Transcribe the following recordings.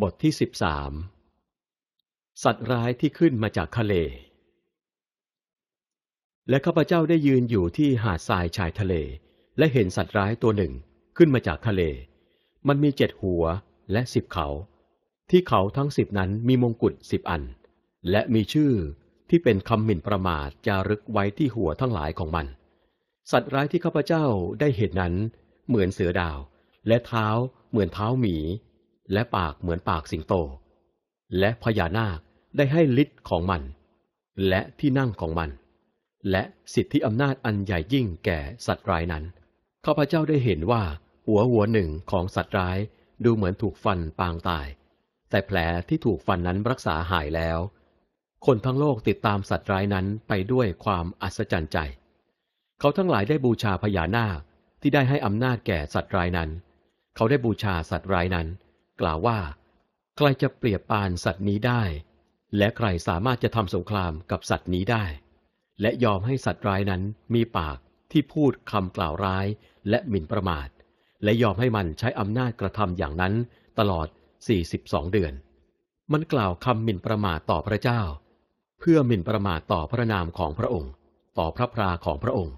บทที่สิบสามสัตว์ร้ายที่ขึ้นมาจากทะเล และข้าพเจ้าได้ยืนอยู่ที่หาดทรายชายทะเล และเห็นสัตว์ร้ายตัวหนึ่งขึ้นมาจากทะเล มันมีเจ็ดหัวและสิบเขา ที่เขาทั้งสิบนั้นมีมงกุฎสิบอัน และมีชื่อที่เป็นคำหมิ่นประมาทจารึกไว้ที่หัวทั้งหลายของมัน สัตว์ร้ายที่ข้าพเจ้าได้เห็นนั้น เหมือนเสือดาว และเท้าเหมือนเท้าหมี และปากเหมือนปากสิงโต และพญานาคได้ให้ฤทธิ์ของมัน และที่นั่งของมัน และสิทธิอำนาจอันใหญ่ยิ่งแก่สัตว์ร้ายนั้นข้าพเจ้าได้เห็นว่า หัวหัวหนึ่งของสัตว์ร้ายดูเหมือนถูกฟันปางตาย แต่แผลที่ถูกฟันนั้นรักษาหายแล้ว คนทั้งโลกติดตามสัตว์ร้ายนั้นไปด้วยความอัศจรรย์ใจ เขาทั้งหลายได้บูชาพญานาคที่ได้ให้อำนาจแก่สัตว์ร้ายนั้น เขาได้บูชาสัตว์ร้ายนั้น กล่าวว่า ใครจะเปรียบปานสัตว์นี้ได้ และใครสามารถจะทำสงครามกับสัตว์นี้ได้ และยอมให้สัตว์ร้ายนั้นมีปากที่พูดคำกล่าวร้ายและหมิ่นประมาท และยอมให้มันใช้อำนาจกระทำอย่างนั้นตลอด 42 เดือน มันกล่าวคำหมิ่นประมาทต่อพระเจ้า เพื่อหมิ่นประมาทต่อพระนามของพระองค์ ต่อพระพราของพระองค์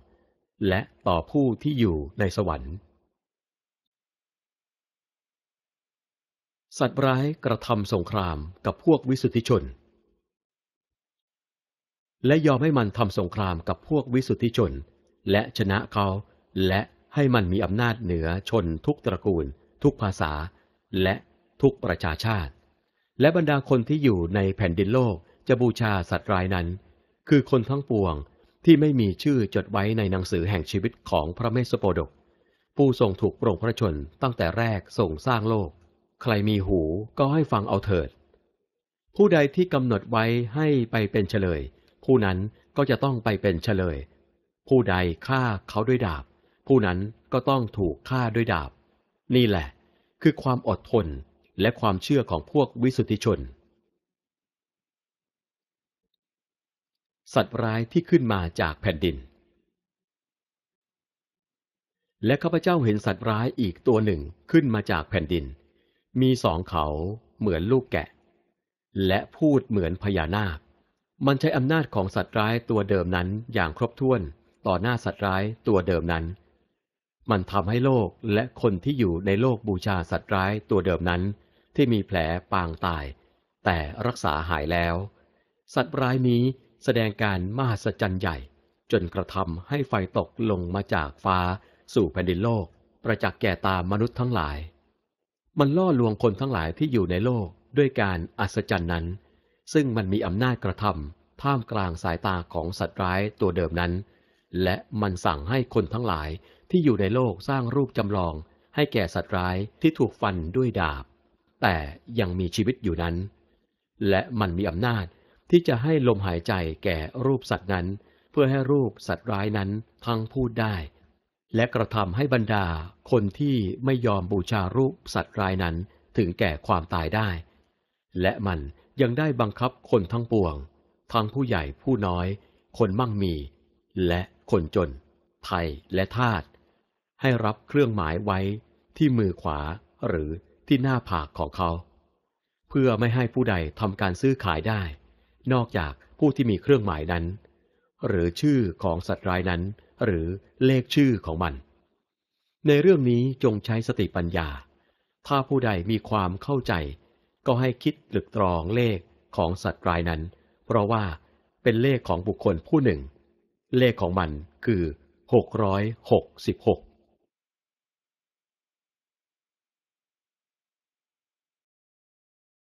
และต่อผู้ที่อยู่ในสวรรค์ สัตว์ร้ายกระทำสงครามกับพวกวิสุทธิชน และยอมให้มันทำสงครามกับพวกวิสุทธิชน และชนะเขาและให้มันมีอำนาจเหนือชนทุกตระกูล ทุกภาษา และทุกประชาชาติ และบรรดาคนที่อยู่ในแผ่นดินโลกจะบูชาสัตว์ร้ายนั้น คือคนทั้งปวงที่ไม่มีชื่อจดไว้ในหนังสือแห่งชีวิตของพระเมสสโปดก ผู้ทรงถูกโปร่งพระชนตั้งแต่แรกทรงสร้างโลก ใครมีหูก็ให้ฟังเอาเถิด ผู้ใดที่กำหนดไว้ให้ไปเป็นเฉลย ผู้นั้นก็จะต้องไปเป็นเฉลย ผู้ใดฆ่าเขาด้วยดาบ ผู้นั้นก็ต้องถูกฆ่าด้วยดาบ นี่แหละ คือความอดทนและความเชื่อของพวกวิสุทธิชน สัตว์ร้ายที่ขึ้นมาจากแผ่นดิน และข้าพเจ้าเห็นสัตว์ร้ายอีกตัวหนึ่งขึ้นมาจากแผ่นดิน มีสองเขาเหมือนลูกแกะ และพูดเหมือนพญานาค มันใช้อำนาจของสัตว์ร้ายตัวเดิมนั้นอย่างครบถ้วนต่อหน้าสัตว์ร้ายตัวเดิมนั้น มันทำให้โลกและคนที่อยู่ในโลกบูชาสัตว์ร้ายตัวเดิมนั้น ที่มีแผลปางตาย แต่รักษาหายแล้ว สัตว์ร้ายนี้แสดงการมหัศจรรย์ใหญ่ จนกระทำให้ไฟตกลงมาจากฟ้าสู่แผ่นดินโลก ประจักษ์แก่ตามนุษย์ทั้งหลาย มันล่อลวงคนทั้งหลายที่อยู่ในโลกด้วยการอัศจรรย์นั้น ซึ่งมันมีอำนาจกระทำท่ามกลางสายตาของสัตว์ร้ายตัวเดิมนั้น และมันสั่งให้คนทั้งหลายที่อยู่ในโลกสร้างรูปจำลอง ให้แก่สัตว์ร้ายที่ถูกฟันด้วยดาบ แต่ยังมีชีวิตอยู่นั้น และมันมีอำนาจที่จะให้ลมหายใจแก่รูปสัตว์นั้น เพื่อให้รูปสัตว์ร้ายนั้นทั้งพูดได้ และกระทำให้บรรดาคนที่ไม่ยอมบูชารูปสัตว์ร้ายนั้นถึงแก่ความตายได้ และมันยังได้บังคับคนทั้งปวง ทั้งผู้ใหญ่ผู้น้อย คนมั่งมี และคนจน ไทยและทาสให้รับเครื่องหมายไว้ที่มือขวาหรือที่หน้าผากของเขา เพื่อไม่ให้ผู้ใดทำการซื้อขายได้ นอกจากผู้ที่มีเครื่องหมายนั้น หรือชื่อของสัตว์ร้ายนั้น หรือเลขชื่อของมัน ในเรื่องนี้จงใช้สติปัญญา ถ้าผู้ใดมีความเข้าใจ ก็ให้คิดหลึกตรองเลขของสัตว์ร้ายนั้น เพราะว่าเป็นเลขของบุคคลผู้หนึ่ง เลขของมันคือ 666